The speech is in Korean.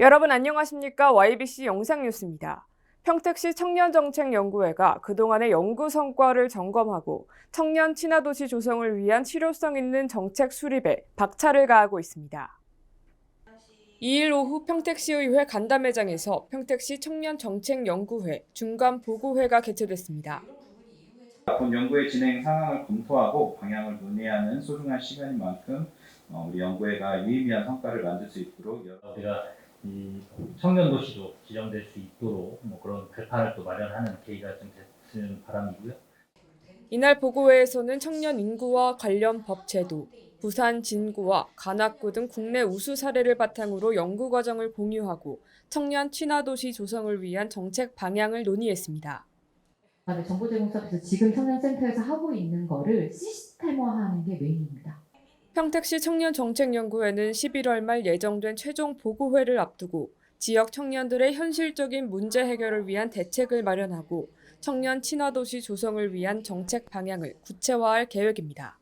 여러분 안녕하십니까? YBC 영상뉴스입니다. 평택시 청년정책연구회가 그동안의 연구 성과를 점검하고 청년 친화도시 조성을 위한 실효성 있는 정책 수립에 박차를 가하고 있습니다. 2일 오후 평택시의회 간담회장에서 평택시 청년정책연구회 중간 보고회가 개최됐습니다. 본 연구의 진행 상황을 검토하고 방향을 논의하는 소중한 시간인 만큼 어, 우리 연구회가 유의미한 성과를 만들 수 있도록 여러 이 청년 도시로 지정될 수 있도록 뭐 그런 발판을 또 마련하는 계기가 좀 됐으면 바람이고요. 이날 보고회에서는 청년 인구와 관련 법 제도, 부산 진구와 관악구 등 국내 우수 사례를 바탕으로 연구 과정을 공유하고 청년 친화 도시 조성을 위한 정책 방향을 논의했습니다. 그다음에 정보 제공사에서 지금 청년 센터에서 하고 있는 거를 시스템화하는 게 메인입니다. 평택시 청년정책연구회는 11월 말 예정된 최종 보고회를 앞두고 지역 청년들의 현실적인 문제 해결을 위한 대책을 마련하고 청년 친화도시 조성을 위한 정책 방향을 구체화할 계획입니다.